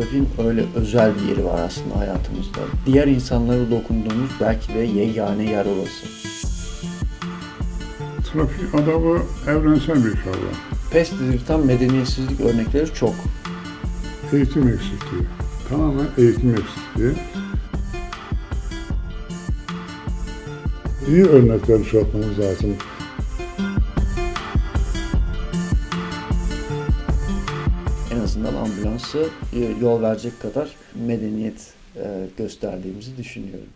Trafiğin öyle özel bir yeri var aslında hayatımızda. Diğer insanlara dokunduğumuz belki de yegane yer orası. Trafik adabı evrensel bir kavram. Pes dedirten medeniyetsizlik örnekleri çok. Eğitim eksikliği. Tamamen eğitim eksikliği. İyi örnekler çıkartmamız lazım. Ambulansı e, yol verecek kadar medeniyet e, gösterdiğimizi düşünüyorum.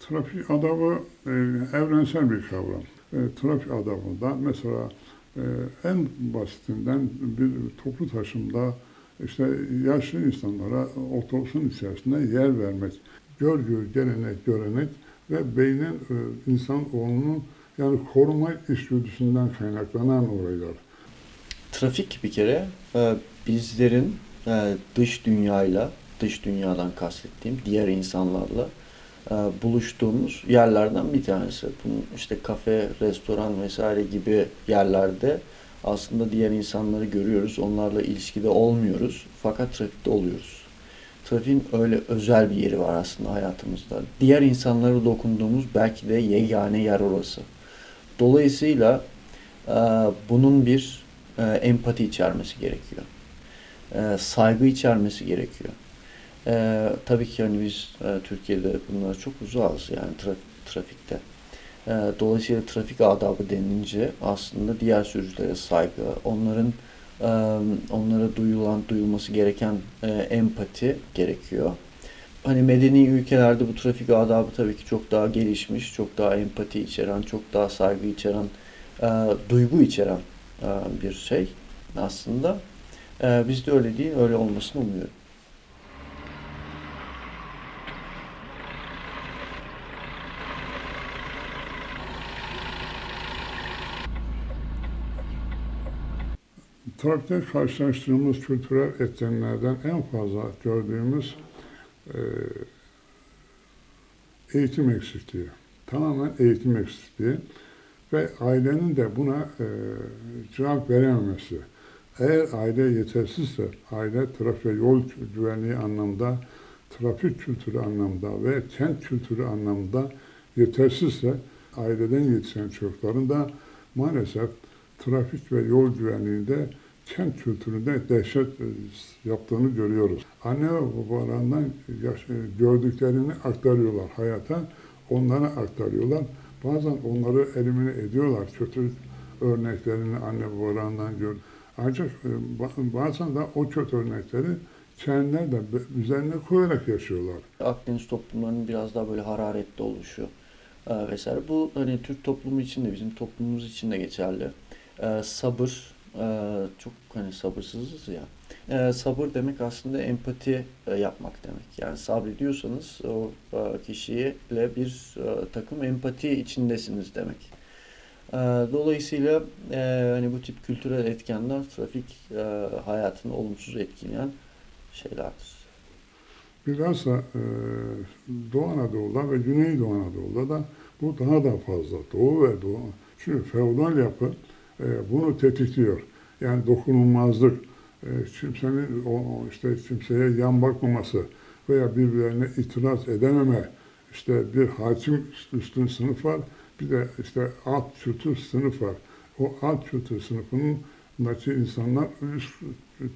Trafik adabı e, evrensel bir kavram. E, trafik adabında mesela en basitinden bir toplu taşımda işte yaşlı insanlara otobüsün içerisinde yer vermek. Görgü, gelenek, görenek ve beynin insan oğlunun yani koruma içgüdüsünden kaynaklanan olaylar. Trafik bir kere e, bizlerin e, dış dünyayla, dış dünyadan kastettiğim diğer insanlarla e, buluştuğumuz yerlerden bir tanesi. Bunun işte kafe, restoran vesaire gibi yerlerde aslında diğer insanları görüyoruz. Onlarla ilişkide olmuyoruz. Fakat trafikte oluyoruz. Trafiğin öyle özel bir yeri var aslında hayatımızda. Diğer insanlara dokunduğumuz belki de yegane yer orası. Dolayısıyla e, bunun bir e, empati içermesi gerekiyor. E, saygı içermesi gerekiyor. E, tabii ki hani biz e, Türkiye'de bunlara çok uzağız yani tra- trafikte. E, dolayısıyla trafik adabı denilince aslında diğer sürücülere saygı, onların e, onlara duyulan, duyulması gereken e, empati gerekiyor. Hani medeni ülkelerde bu trafik adabı tabii ki çok daha gelişmiş, çok daha empati içeren, çok daha saygı içeren, e, duygu içeren bir şey aslında. E, bizde öyle değil, öyle olmasını umuyorum. Trafikte karşılaştığımız kültürel etkenlerden en fazla gördüğümüz e, eğitim eksikliği. Tamamen eğitim eksikliği ve ailenin de buna e, cevap verememesi. Eğer aile yetersizse, aile trafik yol güvenliği anlamda, trafik kültürü anlamda ve kent kültürü anlamda yetersizse, aileden yetişen çocukların da maalesef trafik ve yol güvenliğinde kent kültüründe dehşet e, yaptığını görüyoruz. Anne ve babalarından e, gördüklerini aktarıyorlar hayata, onlara aktarıyorlar. Bazen onları elimine ediyorlar, kötü örneklerini anne babalarından gör. Ancak e, ba- bazen de o kötü örnekleri kendileri de üzerine koyarak yaşıyorlar. Akdeniz toplumlarının biraz daha böyle hararetli oluşu e, vesaire. Bu hani Türk toplumu için de bizim toplumumuz için de geçerli. E, sabır, çok hani sabırsızız ya. Sabır demek aslında empati yapmak demek. Yani sabrediyorsanız o e, kişiyle bir takım empati içindesiniz demek. E, dolayısıyla e, hani bu tip kültürel etkenler trafik e, hayatını olumsuz etkileyen şeylerdir. Bilhassa e, Doğu Anadolu'da ve Güneydoğu Anadolu'da da bu daha da fazla. Doğu ve Doğu. Çünkü feodal yapı e, bunu tetikliyor. Yani dokunulmazlık, e, kimsenin o işte kimseye yan bakmaması veya birbirlerine itiraz edememe. İşte bir hakim üstün sınıf var, bir de işte alt kültür sınıf var. O alt kültür sınıfının Daki insanlar üst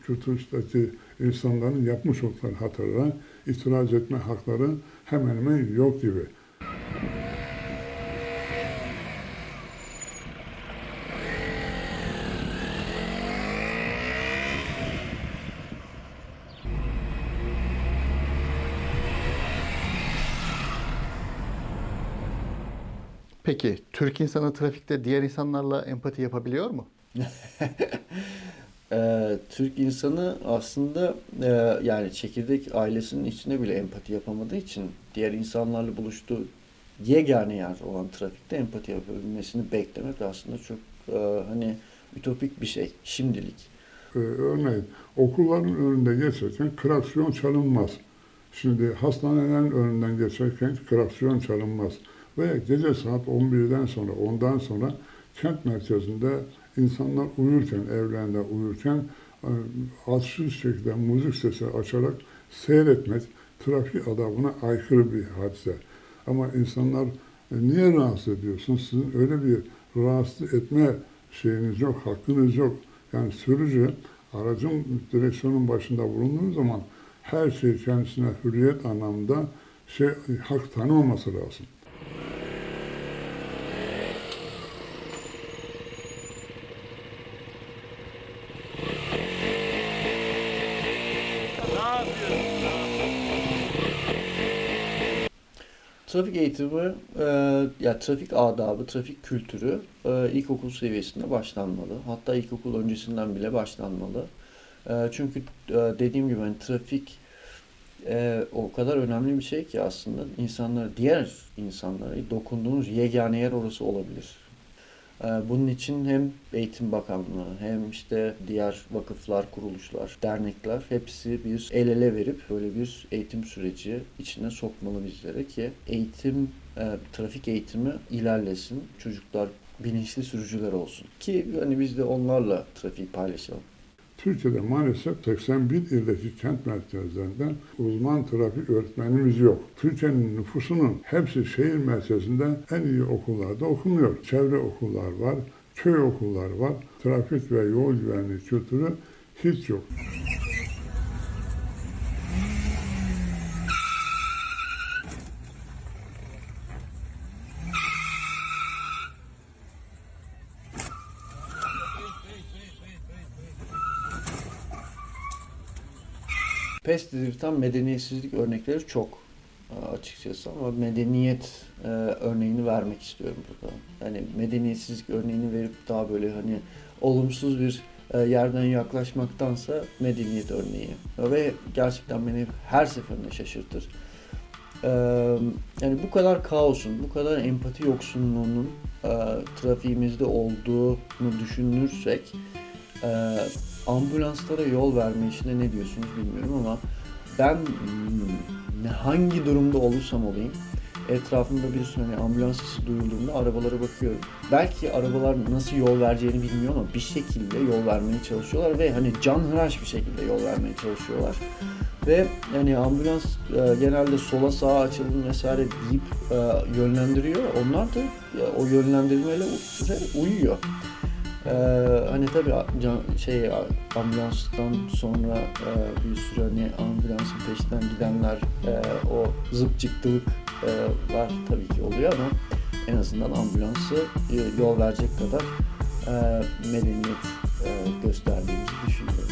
kültürdeki insanların yapmış oldukları hatalara itiraz etme hakları hemen hemen yok gibi. Peki Türk insanı trafikte diğer insanlarla empati yapabiliyor mu? Ee, Türk insanı aslında e, yani çekirdek ailesinin içinde bile empati yapamadığı için diğer insanlarla buluştuğu yegane yer olan trafikte empati yapabilmesini beklemek aslında çok e, hani ütopik bir şey şimdilik. Ee, örneğin okulların önünde geçerken kraksiyon çalınmaz. Şimdi hastanelerin önünden geçerken kraksiyon çalınmaz. Ve gece saat 11'den sonra, ondan sonra kent merkezinde insanlar uyurken, evlerinde uyurken e, alçısız şekilde müzik sesi açarak seyretmek trafik adabına aykırı bir hadise. Ama insanlar e, niye rahatsız ediyorsun? Sizin öyle bir rahatsız etme şeyiniz yok, hakkınız yok. Yani sürücü aracın direksiyonun başında bulunduğu zaman her şey kendisine hürriyet anlamında şey hak tanımaması lazım. Trafik eğitimi, e, ya trafik adabı, trafik kültürü e, ilkokul seviyesinde başlanmalı. Hatta ilkokul öncesinden bile başlanmalı. E, çünkü e, dediğim gibi hani trafik e, o kadar önemli bir şey ki aslında insanlar, diğer insanlara dokunduğunuz yegane yer orası olabilir. E, bunun için hem Eğitim Bakanlığı hem işte diğer vakıflar, kuruluşlar, dernekler hepsi bir el ele verip böyle bir eğitim süreci içine sokmalı bizlere ki eğitim, e, trafik eğitimi ilerlesin. Çocuklar bilinçli sürücüler olsun. Ki hani biz de onlarla trafiği paylaşalım. Türkiye'de maalesef 81 ildeki kent merkezlerinde uzman trafik öğretmenimiz yok. Türkiye'nin nüfusunun hepsi şehir merkezinde en iyi okullarda okumuyor. Çevre okullar var, köy okullar var. Trafik ve yol güvenliği kültürü hiç yok. Pes dedirten medeniyetsizlik örnekleri çok e, açıkçası ama medeniyet e, örneğini vermek istiyorum burada. Yani medeniyetsizlik örneğini verip daha böyle hani olumsuz bir e, yerden yaklaşmaktansa medeniyet örneği. Ve gerçekten beni her seferinde şaşırtır. E, yani bu kadar kaosun, bu kadar empati yoksunluğunun e, trafiğimizde olduğunu düşünürsek e, ambulanslara yol verme işine ne diyorsunuz bilmiyorum ama ben hmm, hangi durumda olursam olayım etrafımda bir hani ambulans sesi duyulduğunda arabalara bakıyorum. Belki arabalar nasıl yol vereceğini bilmiyor ama bir şekilde yol vermeye çalışıyorlar ve hani canhıraş bir şekilde yol vermeye çalışıyorlar. Ve yani ambulans e, genelde sola sağa açılın vesaire deyip e, yönlendiriyor. Onlar da e, o yönlendirmeyle uyuyor. Ee, hani tabii şey ambulanstan sonra e, bir sürü hani ambulansın peşinden gidenler e, o zıp çıktılık e, var tabii ki oluyor ama en azından ambulansı e, yol verecek kadar e, medeniyet e, gösterdiğimizi düşünüyorum.